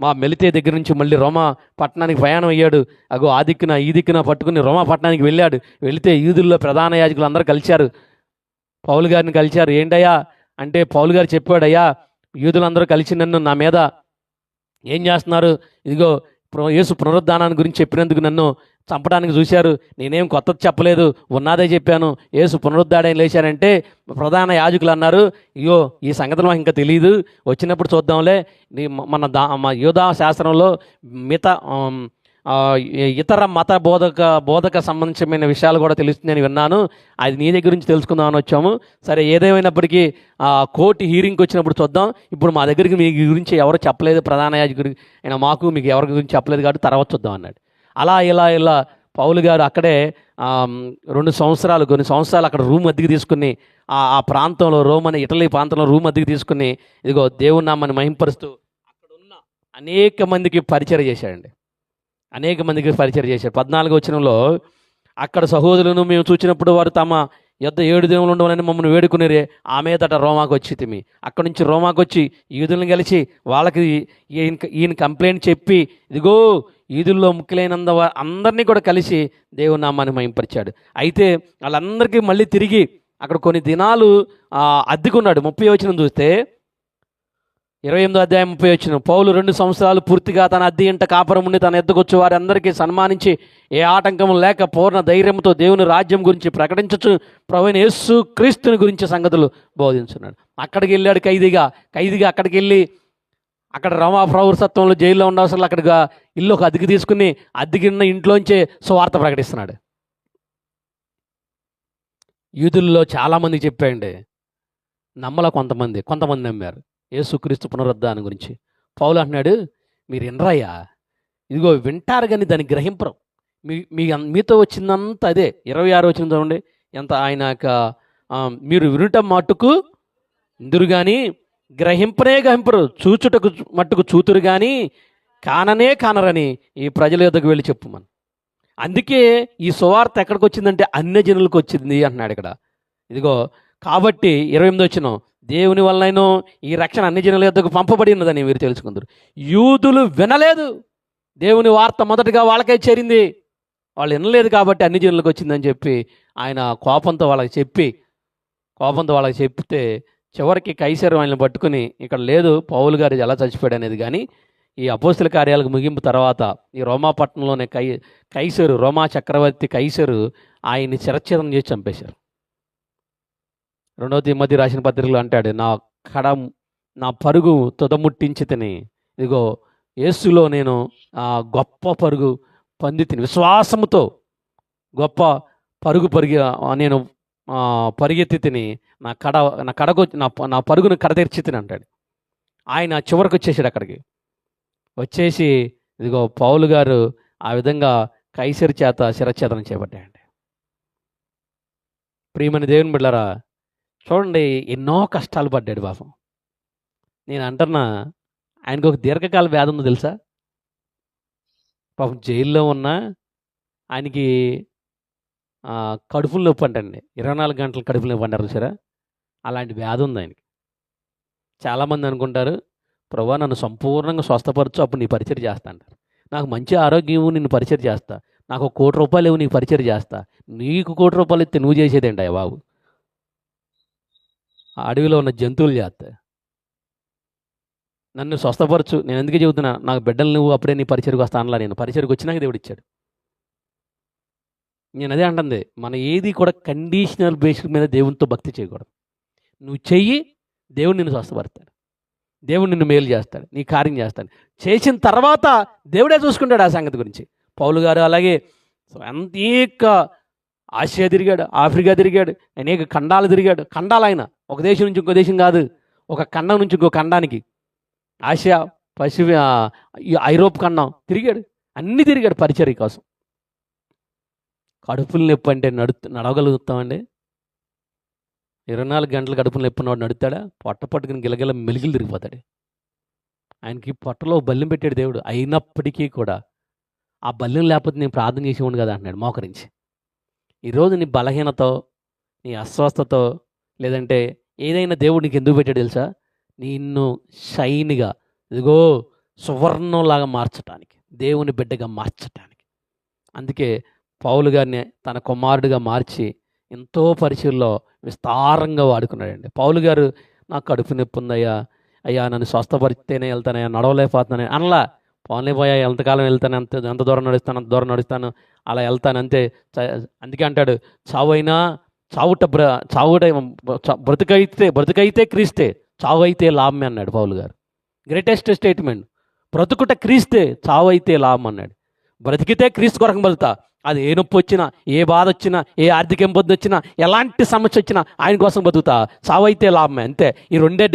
మా మెలితే దగ్గర నుంచి మళ్ళీ రోమా పట్టణానికి ప్రయాణం అయ్యాడు. అగో ఆ దిక్కున ఈ దిక్కున పట్టుకుని రోమా పట్టణానికి వెళ్ళాడు. వెళితే యూదుల్లో ప్రధాన యాజకులు అందరూ కలిశారు. పౌలు గారిని కలిశారు. ఏంటయ్యా? అంటే పౌలు గారు చెప్పాడయ్యా యూదులందరూ కలిసి నన్ను నా మీద ఏం చేస్తున్నారు? ఇదిగో యేసు పునరుద్ధానాన్ని గురించి చెప్పినందుకు నన్ను చంపడానికి చూశారు. నేనేం కొత్తది చెప్పలేదు. ఉన్నదే చెప్పాను. ఏసు పునరుద్ధాడని లేచానంటే ప్రధాన యాజకులు అన్నారు. అయ్యో ఈ సంగతి మాకు ఇంకా తెలియదు వచ్చినప్పుడు చూద్దాంలే. నీ మన దా మా యోధా శాస్త్రంలో మిత ఇతర మత బోధక బోధక సంబంధించిన విషయాలు కూడా తెలుస్తుందని విన్నాను. అది నీ దగ్గర నుంచి తెలుసుకుందామని వచ్చాము. సరే ఏదేమైనప్పటికీ ఆ కోర్టు హీరింగ్కి వచ్చినప్పుడు చూద్దాం. ఇప్పుడు మా దగ్గరికి మీ గురించి ఎవరు చెప్పలేదు. ప్రధాన యాజకుడి అయినా మాకు మీకు ఎవరి గురించి చెప్పలేదు కాబట్టి తర్వాత చూద్దాం అన్నాడు. అలా ఇలా ఇలా పౌలు గారు అక్కడే రెండు సంవత్సరాలు కొన్ని సంవత్సరాలు అక్కడ రూమ్ అద్దెకి తీసుకుని ఆ ప్రాంతంలో రోమ్ అనే ఇటలీ ప్రాంతంలో రూమ్ అద్దెకి తీసుకుని ఇదిగో దేవుని నామాన్ని మహింపరుస్తూ అక్కడ ఉన్న అనేక మందికి పరిచయం చేశాడండి. అనేక మందికి పరిచయం చేశాడు. పద్నాలుగు వచ్చినంలో అక్కడ సహోదరులను మేము చూచినప్పుడు వారు తమ యుద్ధ ఏడు దేవులు ఉండవాలని మమ్మల్ని వేడుకునేరే ఆమె దట రోమాకు వచ్చి తిమి. అక్కడి నుంచి రోమాకు వచ్చి ఈదులను కలిసి వాళ్ళకి ఈయన ఈయన కంప్లైంట్ చెప్పి ఇదిగో ఈదుల్లో ముఖ్యులైనంద అందరినీ కూడా కలిసి దేవుని నామాన్ని మహింపరిచాడు. అయితే వాళ్ళందరికీ మళ్ళీ తిరిగి అక్కడ కొన్ని దినాలు అద్దెకున్నాడు. ముప్పై వచ్చిన చూస్తే ఇరవై ఎనిమిదో అధ్యాయం ముప్పై వచ్చిన పౌలు రెండు సంవత్సరాలు పూర్తిగా తన అద్దె ఇంట కాపురం ఉండి తన ఎద్దుకొచ్చి వారందరికీ సన్మానించి ఏ ఆటంకం లేక పూర్ణ ధైర్యంతో దేవుని రాజ్యం గురించి ప్రకటించచ్చు. ప్రవీణ యేసు క్రీస్తుని గురించి సంగతులు బోధించున్నాడు. అక్కడికి వెళ్ళాడు ఖైదీగా. ఖైదీగా అక్కడికి వెళ్ళి అక్కడ రమా పౌరసత్వంలో జైల్లో ఉన్న అక్కడగా అక్కడిగా ఇల్లు ఒక అద్దెకి తీసుకుని అద్దెకిన్న ఇంట్లోంచే సువార్త ప్రకటిస్తున్నాడు. యూదుల్లో చాలామంది చెప్పాయండి నమ్మల కొంతమంది కొంతమంది నమ్మారు. యేసుక్రీస్తు పునరుద్ధానం గురించి. పౌలు అంటున్నాడు మీరు వినరయ్యా ఇదిగో వింటారు కానీ దాన్ని గ్రహింపరు. మీ మీ మీతో వచ్చిందంతా అదే. ఇరవై ఆరు వచ్చింది చూడండి ఎంత ఆయన మీరు వినటం మట్టుకు ఇందురు కానీ గ్రహింపనే గ్రహింపరు. చూచుటకు మట్టుకు చూతురు కానీ కాననే కానరని ఈ ప్రజల యొద్దకు వెళ్ళి చెప్పు మనం. అందుకే ఈ సువార్త ఎక్కడికి వచ్చిందంటే అన్యజనులకు వచ్చింది అంటున్నాడు ఇక్కడ. ఇదిగో కాబట్టి ఇరవై ఎనిమిది వచ్చిన దేవుని వల్లనైనా ఈ రక్షణ అన్ని జనుల యొద్దకు పంపబడి ఉన్నదని మీరు తెలుసుకుందరు. యూదులు వినలేదు. దేవుని వార్త మొదటగా వాళ్ళకే చేరింది. వాళ్ళు వినలేదు కాబట్టి అన్ని జనులకు వచ్చిందని చెప్పి ఆయన కోపంతో వాళ్ళకి చెప్పి కోపంతో వాళ్ళకి చెప్తే చివరికి కైసరు ఆయన పట్టుకుని ఇక్కడ లేదు పౌలు గారు ఎలా చచ్చిపోయాడు అనేది కానీ ఈ అపోస్తుల కార్యాలకు ముగింపు తర్వాత ఈ రోమాపట్నంలోనే కై కైసరు రోమా చక్రవర్తి కైసరు ఆయన్ని చిరచ్ఛేదం చేసి చంపేశారు. రెండవ మధ్య రాసిన పత్రికలో అంటాడు నా కడ నా పరుగు తుదముట్టించి తిని ఇదిగో యేసులో నేను ఆ, గొప్ప పరుగు పంది తిని విశ్వాసముతో గొప్ప పరుగు పరిగి నేను పరిగెత్తి తిని నా కడ నా కడకు నా నా పరుగును కడతీర్చి తిని అంటాడు. ఆయన చివరికి వచ్చేసాడు అక్కడికి. వచ్చేసి ఇదిగో పౌలు గారు ఆ విధంగా కైసరి చేత శిరఛేదనం చేపట్టాయండి ప్రియమని దేవుని బిడ్డలారా చూడండి ఎన్నో కష్టాలు పడ్డాడు పాపం. నేను అంటున్నా ఆయనకు ఒక దీర్ఘకాల వ్యాధి ఉందో తెలుసా? పాపం జైల్లో ఉన్న ఆయనకి కడుపులు నొప్పి అంటండి. ఇరవై నాలుగు గంటలు కడుపులు నొప్పి అంటారు చూసారా? అలాంటి వ్యాధి ఉంది ఆయనకి. చాలామంది అనుకుంటారు ప్రభా నన్ను సంపూర్ణంగా స్వస్థపరచు అప్పుడు నీ పరిచయం చేస్తా అంటారు. నాకు మంచి ఆరోగ్యం నిన్ను పరిచయం చేస్తా. నాకు ఒక కోటి రూపాయలు ఇవ్వు నీకు పరిచయం చేస్తా. నీకు కోటి రూపాయలు ఇస్తే నువ్వు చేసేదేంటి అయ్యా బాబు? అడవిలో ఉన్న జంతువులు చేస్తా నన్ను స్వస్థపరచు నేను ఎందుకే చెబుతున్నా? నాకు బిడ్డలు నువ్వు అప్పుడే నీ పరిచయకు వస్తా అనలా నేను. పరిచయకు వచ్చినాక దేవుడు ఇచ్చాడు. నేను అదే అంటుంది మన ఏది కూడా కండిషనల్ బేసిక్ మీద దేవునితో భక్తి చేయకూడదు. నువ్వు చెయ్యి దేవుడు నిన్ను స్వస్థపడతాడు దేవుడు నిన్ను మేలు చేస్తాడు నీ కార్యం చేస్తాడు. చేసిన తర్వాత దేవుడే చూసుకుంటాడు ఆ సంగతి గురించి. పౌలు గారు అలాగే అనేక ఆసియా తిరిగాడు ఆఫ్రికా తిరిగాడు అనేక ఖండాలు తిరిగాడు. ఖండాలు ఆయన ఒక దేశం నుంచి ఇంకో దేశం కాదు ఒక ఖండం నుంచి ఇంకో ఖండానికి. ఆసియా పసిఫి ఐరోప్ ఖండం తిరిగాడు అన్నీ తిరిగాడు పరిచర్య కోసం. కడుపులు నొప్పి అంటే నడు నడవగలుగుతామండి? ఇరవై నాలుగు గంటలు కడుపులు నొప్పి ఉన్నవాడు నడుతాడా? పొట్ట పట్టుకుని గిలగిల మెలిగిలు తిరిగిపోతాడు. ఆయనకి పొట్టలో బల్లెం పెట్టాడు దేవుడు. అయినప్పటికీ కూడా ఆ బల్లెం లేకపోతే నేను ప్రార్థన చేసేవాడు కదా అంటున్నాడు మోకరించి. ఈరోజు నీ బలహీనతో నీ అస్వస్థతో లేదంటే ఏదైనా దేవుడు నీకు ఎందుకు పెట్టాడు తెలుసా? నిన్ను షైన్గా ఇదిగో సువర్ణంలాగా మార్చటానికి దేవుని బిడ్డగా మార్చటానికి. అందుకే పౌలు గారిని తన కుమారుడిగా మార్చి ఎంతో పరిచయంలో విస్తారంగా వాడుకున్నాడండి. పౌలు గారు నాకు కడుపు నొప్పి ఉందయ్యా అయ్యా నన్ను స్వస్థపరిస్తేనే వెళ్తానయ్యా. నడవలేకపోతున్నాను. అనలా పోన్లే పోయా ఎంతకాలం వెళ్తాను? ఎంత ఎంత దూరం నడుస్తాను? అంత దూరం నడుస్తాను? అలా వెళ్తాను అంతే. చ- అందుకే అంటాడు చావైనా చావుట బ్ర చావుట చ- బ్రతుకైతే బ్రతుకైతే క్రీస్తే చావైతే లాభమే అన్నాడు పౌలు గారు. గ్రేటెస్ట్ స్టేట్మెంట్ బ్రతుకుట క్రీస్తే చావైతే లాభం అన్నాడు. బ్రతికితే క్రీస్తు కొరకు బతుకుతా. అది ఏ నొప్పి వచ్చినా ఏ బాధ వచ్చినా ఏ ఆర్థిక ఇబ్బంది వచ్చినా ఎలాంటి సమస్య వచ్చినా ఆయన కోసం బతుకుతా. సావైతే లాభమే అంతే. ఈ రెండే